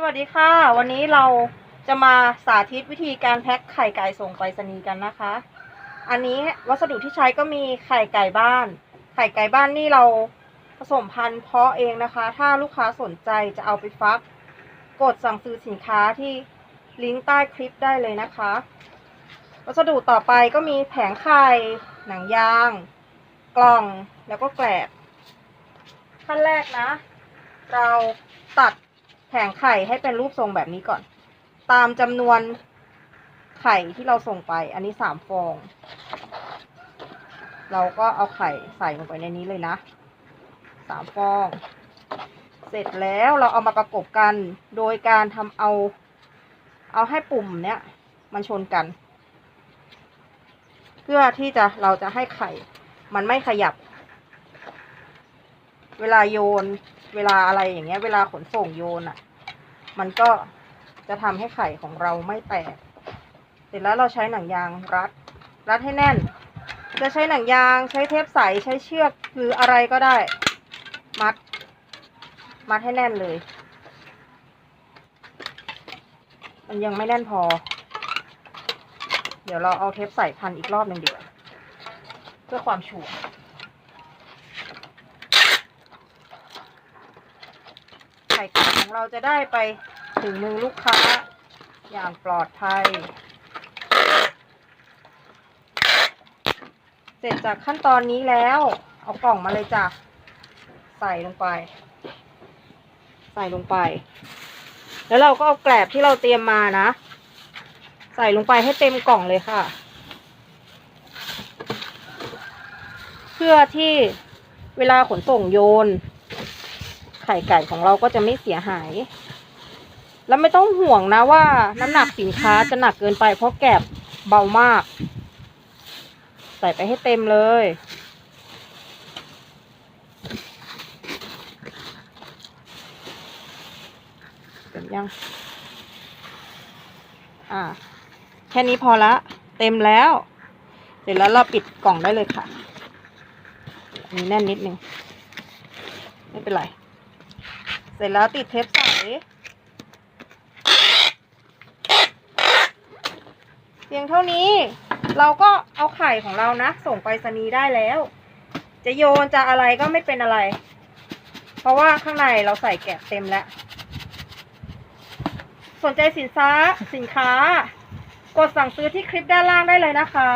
สวัสดีค่ะ วันนี้เราจะมาสาธิตวิธีการแพ็คไข่ไก่ส่งไปรษณีย์กันนะคะ อันนี้วัสดุที่ใช้ก็มีไข่ไก่บ้าน ไข่ไก่บ้านนี่เราผสมพันธุ์เพาะเองนะคะ ถ้าลูกค้าสนใจจะเอาไปฟัก กดสั่งซื้อสินค้าที่ลิงก์ใต้คลิปได้เลยนะคะ วัสดุต่อไปก็มีแผงไข่ หนังยาง กล่องแล้วก็แกลบขั้นแรกนะ เราตัด แผงไข่ให้เป็นรูปทรงแบบนี้ก่อน ตามจำนวนไข่ที่เราส่งไป อันนี้สามฟอง เราก็เอาไข่ใส่ลงไปในนี้เลยนะสามฟอง เสร็จแล้วเราเอามาประกบกัน โดยการทำเอา เอาให้ปุ่มเนี้ยมันชนกัน เพื่อที่จะเราจะให้ไข่ มันไม่ขยับ เวลาโยน เวลาอะไรอย่างเงี้ย เวลาขนส่งโยนอะ่ะ มันก็จะทำให้ไข่ของเราไม่แตก เสร็จแล้วเราใช้หนังยางรัด รัดให้แน่น จะใช้หนังยางใช้เทปใสใช้เชือกหรืออะไรก็ได้ มัด มัดให้แน่นเลย มันยังไม่แน่นพอ เดี๋ยวเราเอาเทปใสพันอีกรอบหนึ่งดีกว่าเพื่อความชัวร์ ข่ไก่ของเราจะได้ไปถึงมือลูกค้าอย่างปลอดภัย เสร็จจากขั้นตอนนี้แล้ว เอากล่องมาเลยจ้ะ ใส่ลงไป ใส่ลงไป แล้วเราก็เอาแกลบที่เราเตรียมมานะ ใส่ลงไปให้เต็มกล่องเลยค่ะ เพื่อที่เวลาขนส่งโยน ไข่ไก่ของเราก็จะไม่เสียหาย แล้วไม่ต้องห่วงนะว่าน้ำหนักสินค้าจะหนักเกินไปเพราะแกบเบามาก ใส่ไปให้เต็มเลย เต็มยัง อ่า แค่นี้พอละ เต็มแล้ว เสร็จแล้วเราปิดกล่องได้เลยค่ะอันนี้แน่นนิดนึง ไม่เป็นไร เสร็จแล้วติดเทปใสเพียงเท่านี้เราก็เอาไข่ของเรานะ ส่งไปรษณีย์ได้แล้ว จะโยนจะอะไรก็ไม่เป็นอะไร เพราะว่าข้างในเราใส่แกะเต็มแล้ว สนใจสินค้าสินค้า กดสั่งซื้อที่คลิปด้านล่างได้เลยนะคะ